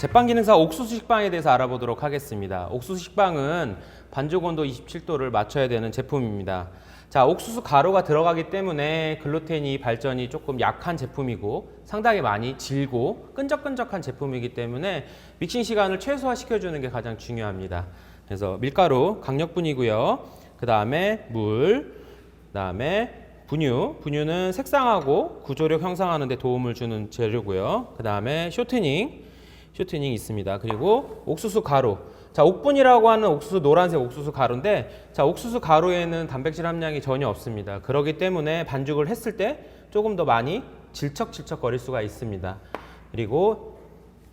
제빵 기능사 옥수수 식빵에 대해서 알아보도록 하겠습니다. 옥수수 식빵은 반죽 온도 27도를 맞춰야 되는 제품입니다. 자, 옥수수 가루가 들어가기 때문에 글루텐이 발전이 조금 약한 제품이고 상당히 많이 질고 끈적끈적한 제품이기 때문에 믹싱 시간을 최소화 시켜 주는 게 가장 중요합니다. 그래서 밀가루 강력분이고요. 그 다음에 물, 그 다음에 분유, 분유는 색상하고 구조력 형성하는 데 도움을 주는 재료고요. 그 다음에 쇼트닝, 쇼트닝 있습니다. 그리고 옥수수 가루. 자, 옥분이라고 하는 옥수수 노란색 옥수수 가루인데 자, 옥수수 가루에는 단백질 함량이 전혀 없습니다. 그렇기 때문에 반죽을 했을 때 조금 더 많이 질척질척 거릴 수가 있습니다. 그리고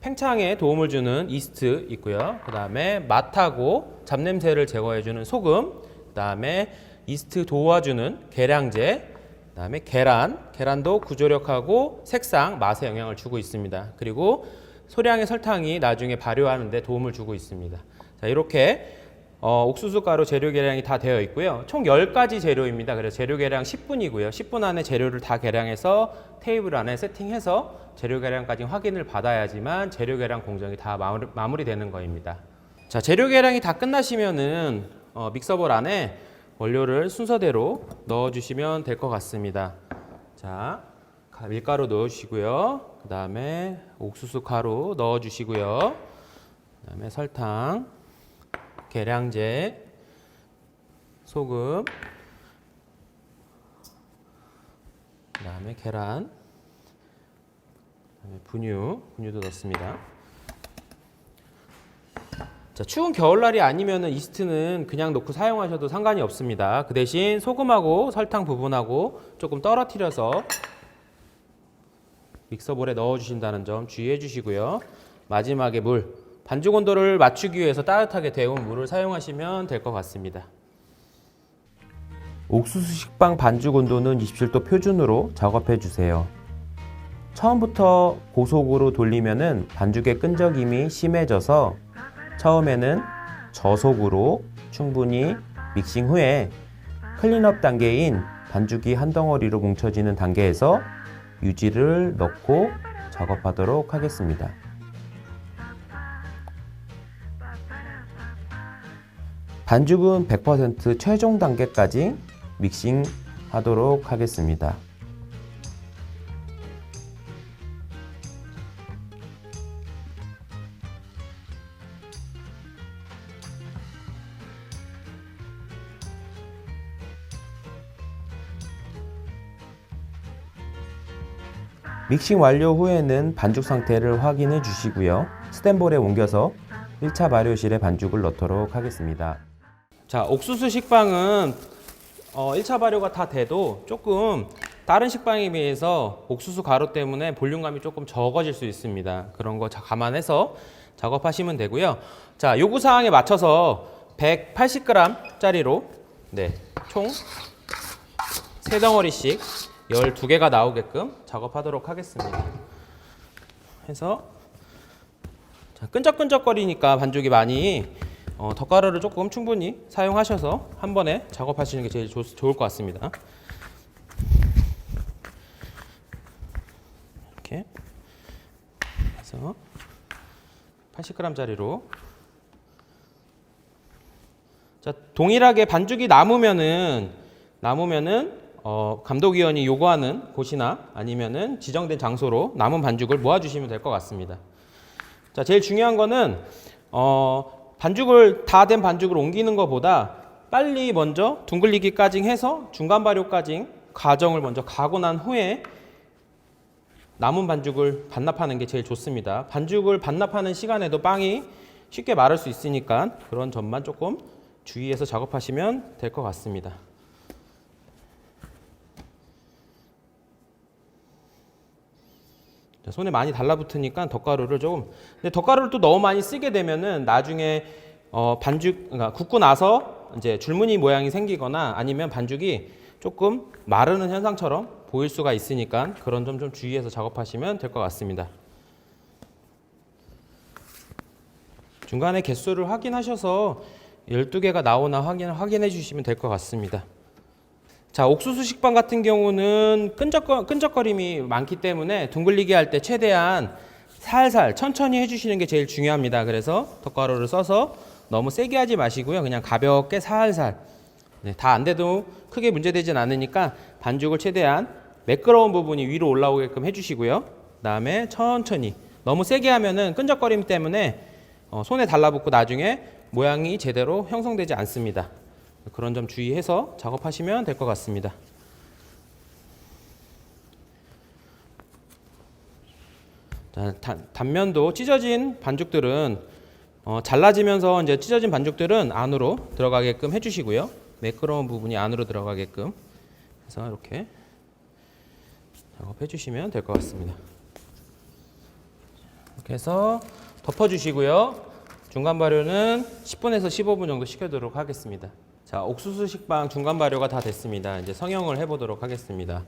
팽창에 도움을 주는 이스트 있고요. 그다음에 맛하고 잡냄새를 제거해 주는 소금, 그다음에 이스트 도와주는 계량제, 그다음에 계란, 계란도 구조력하고 색상, 맛에 영향을 주고 있습니다. 그리고 소량의 설탕이 나중에 발효하는 데 도움을 주고 있습니다. 자, 이렇게 어, 옥수수 가루 재료 계량이 다 되어 있고요. 총 10가지 재료입니다. 그래서 재료 계량 10분이고요. 10분 안에 재료를 다 계량해서 테이블 안에 세팅해서 재료 계량까지 확인을 받아야지만 재료 계량 공정이 다 마무리, 마무리되는 거입니다. 자, 재료 계량이 다 끝나시면은 어, 믹서볼 안에 원료를 순서대로 넣어 주시면 될 것 같습니다. 자, 가- 밀가루 넣어 주시고요. 그 다음에 옥수수 가루 넣어 주시고요. 그 다음에 설탕, 계량제, 소금, 그 다음에 계란, 그다음에 분유, 분유도 넣습니다. 자, 추운 겨울날이 아니면은 이스트는 그냥 놓고 사용하셔도 상관이 없습니다. 그 대신 소금하고 설탕 부분하고 조금 떨어뜨려서 믹서볼에 넣어 주신다는 점 주의해 주시고요. 마지막에 물, 반죽 온도를 맞추기 위해서 따뜻하게 데운 물을 사용하시면 될 것 같습니다. 옥수수 식빵 반죽 온도는 27도 표준으로 작업해 주세요. 처음부터 고속으로 돌리면은 반죽의 끈적임이 심해져서 처음에는 저속으로 충분히 믹싱 후에 클린업 단계인 반죽이 한 덩어리로 뭉쳐지는 단계에서 유지를 넣고 작업하도록 하겠습니다. 반죽은 100% 최종 단계까지 믹싱 하도록 하겠습니다. 믹싱 완료 후에는 반죽 상태를 확인해 주시고요. 스탠볼에 옮겨서 1차 발효실에 반죽을 넣도록 하겠습니다. 자, 옥수수 식빵은 어, 1차 발효가 다 돼도 조금 다른 식빵에 비해서 옥수수 가루 때문에 볼륨감이 조금 적어질 수 있습니다. 그런 거 자- 감안해서 작업하시면 되고요. 자, 요구 사항에 맞춰서 180g짜리로 네, 총 3덩어리씩 12개가 나오게끔 작업하도록 하겠습니다. 해서 자, 끈적끈적거리니까 반죽이 많이 어, 덧가루를 조금 충분히 사용하셔서 한 번에 작업하시는 게 제일 좋, 좋을 것 같습니다. 이렇게 해서 80g짜리로 자 동일하게 반죽이 남으면은 남으면은 어, 감독위원이 요구하는 곳이나 아니면은 지정된 장소로 남은 반죽을 모아주시면 될 것 같습니다. 자, 제일 중요한 거는 어, 반죽을 다 된 반죽을 옮기는 것보다 빨리 먼저 둥글리기까지 해서 중간 발효까지 과정을 먼저 가고 난 후에 남은 반죽을 반납하는 게 제일 좋습니다. 반죽을 반납하는 시간에도 빵이 쉽게 마를 수 있으니까 그런 점만 조금 주의해서 작업하시면 될 것 같습니다. 손에 많이 달라붙으니까 덧가루를 조금 근데 덧가루를 또 너무 많이 쓰게 되면은 나중에 어, 반죽 그러니까 굽고 나서 이제 줄무늬 모양이 생기거나 아니면 반죽이 조금 마르는 현상처럼 보일 수가 있으니까 그런 점 좀 주의해서 작업하시면 될 것 같습니다. 중간에 개수를 확인하셔서 12개가 나오나 확인, 확인해 주시면 될 것 같습니다. 자, 옥수수 식빵 같은 경우는 끈적, 끈적거 림이 많기 때문에 둥글리게 할 때 최대한 살살 천천히 해주시는 게 제일 중요합니다. 그래서 덧가루를 써서 너무 세게 하지 마시고요. 그냥 가볍게 살살. 네, 다안 돼도 크게 문제되진 않으니까 반죽을 최대한 매끄러운 부분이 위로 올라오게끔 해주시고요. 그 다음에 천천히. 너무 세게 하면은 끈적거림 때문에 어, 손에 달라붙고 나중에 모양이 제대로 형성되지 않습니다. 그런 점 주의해서 작업하시면 될 것 같습니다. 자, 단, 단면도 찢어진 반죽들은 어, 잘라지면서 이제 찢어진 반죽들은 안으로 들어가게끔 해주시고요. 매끄러운 부분이 안으로 들어가게끔 해서 이렇게 작업해 주시면 될 것 같습니다. 이렇게 해서 덮어주시고요. 중간 발효는 10분에서 15분 정도 식혀도록 하겠습니다. 자, 옥수수 식빵 중간 발효가 다 됐습니다. 이제 성형을 해보도록 하겠습니다.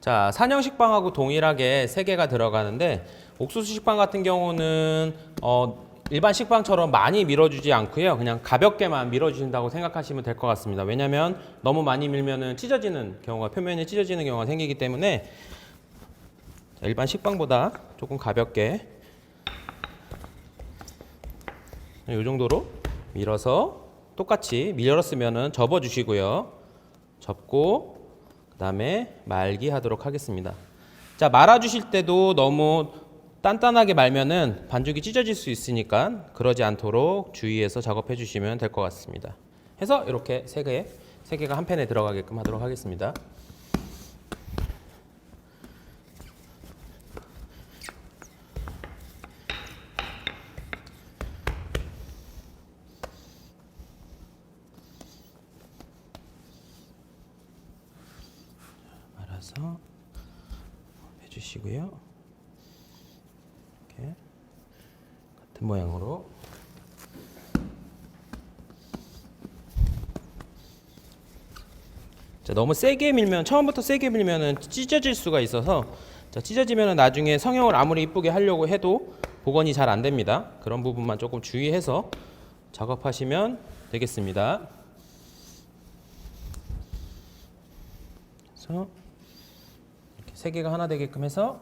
자, 산형 식빵하고 동일하게 세 개가 들어가는데 옥수수 식빵 같은 경우는 어, 일반 식빵처럼 많이 밀어주지 않고요. 그냥 가볍게만 밀어주신다고 생각하시면 될 것 같습니다. 왜냐하면 너무 많이 밀면은 찢어지는 경우가 표면이 찢어지는 경우가 생기기 때문에 자, 일반 식빵보다 조금 가볍게 이 정도로 밀어서 똑같이 밀었으면은 접어 주시고요. 접고 그다음에 말기 하도록 하겠습니다. 자, 말아 주실 때도 너무 단단하게 말면은 반죽이 찢어질 수 있으니까 그러지 않도록 주의해서 작업해 주시면 될 것 같습니다. 해서 이렇게 세 개, 세 개가 한 팬에 들어가게끔 하도록 하겠습니다. 말아서 해주시고요. 이렇게 같은 모양으로 자, 너무 세게 밀면 처음부터 세게 밀면은 찢어질 수가 있어서 자, 찢어지면은 나중에 성형을 아무리 이쁘게 하려고 해도 복원이 잘 안 됩니다. 그런 부분만 조금 주의해서 작업하시면 되겠습니다. 그래서 세 개가 하나 되게끔 해서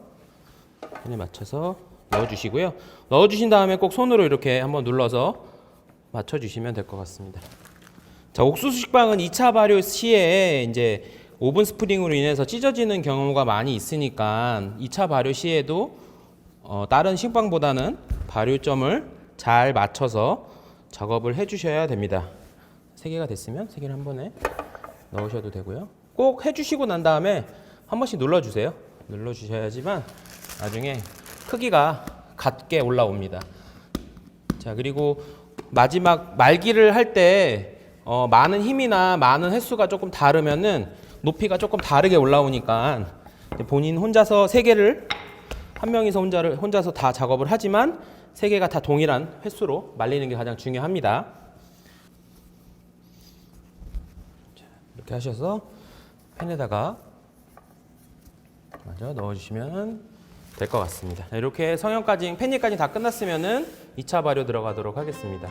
펜에 맞춰서 넣어주시고요. 넣어주신 다음에 꼭 손으로 이렇게 한번 눌러서 맞춰주시면 될 것 같습니다. 자, 옥수수 식빵은 2차 발효 시에 이제 오븐 스프링으로 인해서 찢어지는 경우가 많이 있으니까 2차 발효 시에도 어, 다른 식빵보다는 발효점을 잘 맞춰서 작업을 해주셔야 됩니다. 세 개가 됐으면 세 개를 한 번에 넣으셔도 되고요. 꼭 해주시고 난 다음에 한 번씩 눌러주세요. 눌러주셔야지만 나중에 크기가 같게 올라옵니다. 자 그리고 마지막 말기를 할때 어, 많은 힘이나 많은 횟수가 조금 다르면은 높이가 조금 다르게 올라오니까 본인 혼자서 세 개를 한 명이서 혼자를 혼자서 다 작업을 하지만 세 개가 다 동일한 횟수로 말리는 게 가장 중요합니다. 자, 이렇게 하셔서 팬에다가 마저 넣어주시면 될 것 같습니다. 자, 이렇게 성형까지 팬일까지 다 끝났으면은 2차 발효 들어가도록 하겠습니다.